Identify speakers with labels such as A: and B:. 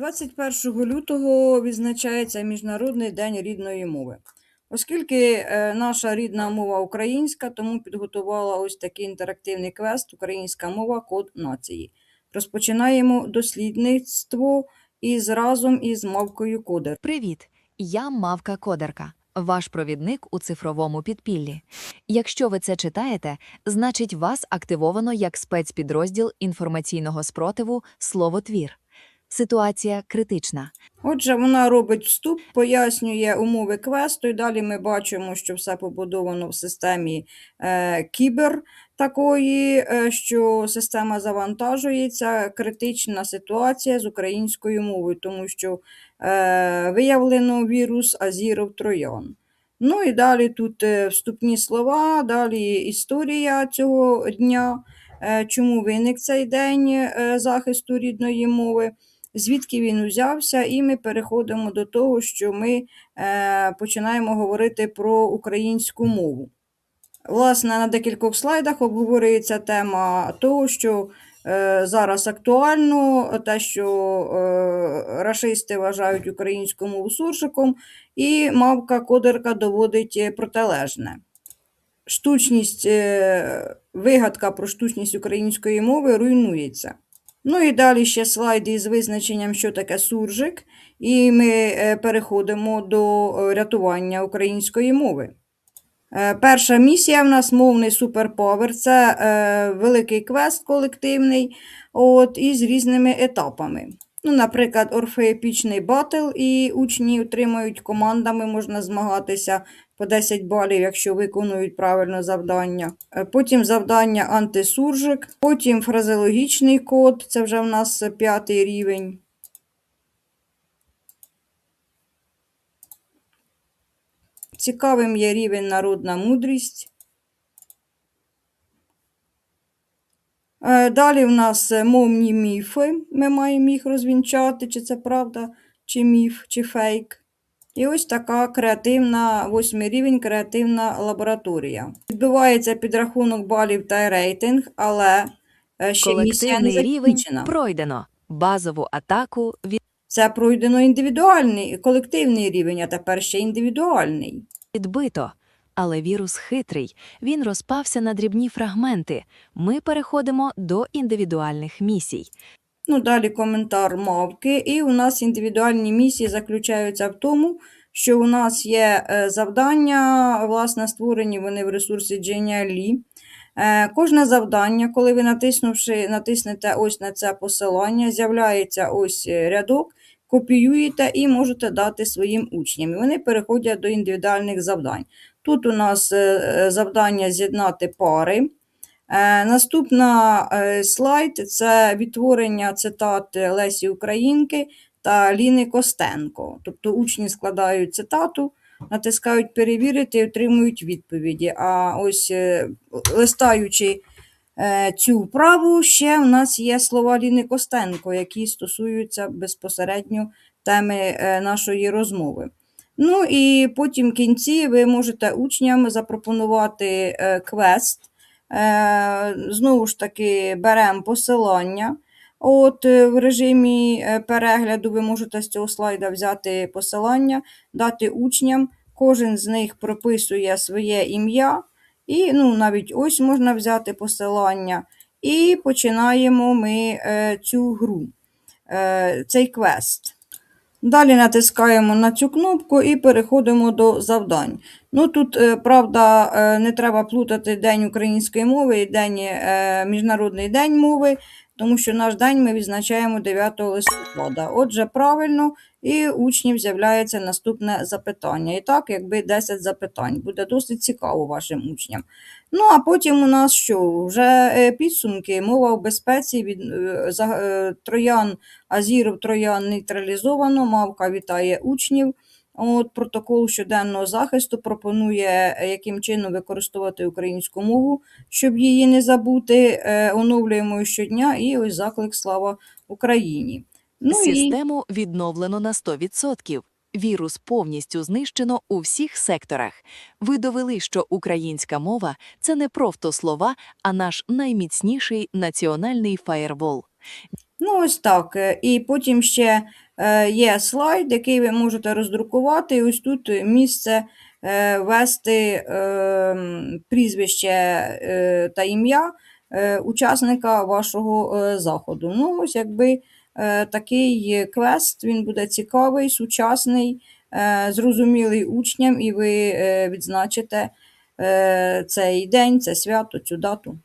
A: 21 лютого відзначається Міжнародний день рідної мови. Оскільки е, наша рідна мова українська, тому підготувала ось такий інтерактивний квест Українська мова код нації. Розпочинаємо дослідництво із разом із мавкою кодер.
B: Привіт! Я Мавка Кодерка, ваш провідник у цифровому підпіллі. Якщо ви це читаєте, значить вас активовано як спецпідрозділ інформаційного спротиву Словотвір. Ситуація критична.
A: Отже, вона робить вступ, пояснює умови квесту, і далі ми бачимо, що все побудовано в системі е, кібер такої, е, що система завантажується, критична ситуація з українською мовою, тому що е, виявлено вірус Азіров Троян. Ну і далі тут е, вступні слова, далі історія цього дня, е, чому виник цей день захисту рідної мови звідки він узявся, і ми переходимо до того, що ми е, починаємо говорити про українську мову. Власне, на декількох слайдах обговорюється тема того, що е, зараз актуально, те, що е, рашисти вважають українську мову суржиком, і мавка Кодерка доводить протилежне. Штучність, е, вигадка про штучність української мови руйнується. Ну і далі ще слайди із визначенням, що таке суржик, і ми е, переходимо до е, рятування української мови. Е, Перша місія в нас мовний суперпавер. Це великий квест колективний от, із різними етапами. Ну, наприклад, орфеепічний батл, і учні отримують командами, можна змагатися по 10 балів, якщо виконують правильно завдання. Е, Потім завдання антисуржик, потім фразеологічний код, це вже в нас п'ятий рівень. Цікавим є рівень народна мудрість. Е, Далі в нас мовні міфи. Ми маємо їх розвінчати, чи це правда, чи міф, чи фейк. І ось така креативна, восьмий рівень, креативна лабораторія. Відбувається підрахунок балів та рейтинг, але е, ще місія не закінчена.
B: пройдено. Базову атаку від...
A: Це пройдено індивідуальний, колективний рівень, а тепер ще індивідуальний.
B: відбито. Але вірус хитрий. Він розпався на дрібні фрагменти. Ми переходимо до індивідуальних місій.
A: Ну, далі коментар мавки. І у нас індивідуальні місії заключаються в тому, що у нас є е, завдання, власне, створені вони в ресурсі Genially. Е, Кожне завдання, коли ви натиснувши, натиснете ось на це посилання, з'являється ось е, рядок, копіюєте і можете дати своїм учням. Вони переходять до індивідуальних завдань. Тут у нас завдання з'єднати пари. Е, Наступна е, слайд це відтворення цитат Лесі Українки та Ліни Костенко. Тобто учні складають цитату, натискають перевірити і отримують відповіді. А ось е, листаючи цю вправу, ще в нас є слова Ліни Костенко, які стосуються безпосередньо теми нашої розмови. Ну і потім в кінці ви можете учням запропонувати квест. Е, Знову ж таки, беремо посилання. От е, в режимі е, перегляду ви можете з цього слайда взяти посилання, дати учням. Кожен з них прописує своє ім'я. І ну, навіть ось можна взяти посилання. І починаємо ми цю гру, цей квест. Далі натискаємо на цю кнопку і переходимо до завдань. Ну тут, е, правда, е, не треба плутати День української мови і День, е, Міжнародний день мови, тому що наш день ми відзначаємо 9 листопада. Отже, правильно, і учнів з'являється наступне запитання. І так, якби 10 запитань. Буде досить цікаво вашим учням. Ну, а потім у нас що? Вже е, підсумки, мова в безпеці від е, е, троян Азіров Троян нейтралізовано, мавка вітає учнів. От Протокол щоденного захисту пропонує, е, яким чином використовувати українську мову, щоб її не забути. Е, Оновлюємо щодня і ось заклик Слава Україні. Ну і
B: Систему відновлено на 100%. Вірус повністю знищено у всіх секторах. Ви довели, що українська мова це не просто слова, а наш найміцніший національний фаєрвол.
A: Ну, ось так. Е, І потім ще є слайд, який ви можете роздрукувати. І ось тут місце е, ввести е, прізвище е, та ім'я е, учасника вашого е, заходу. Ну, ось якби е, такий квест, він буде цікавий, сучасний, е, зрозумілий учням, і ви е, відзначите е, цей день, це свято, цю дату.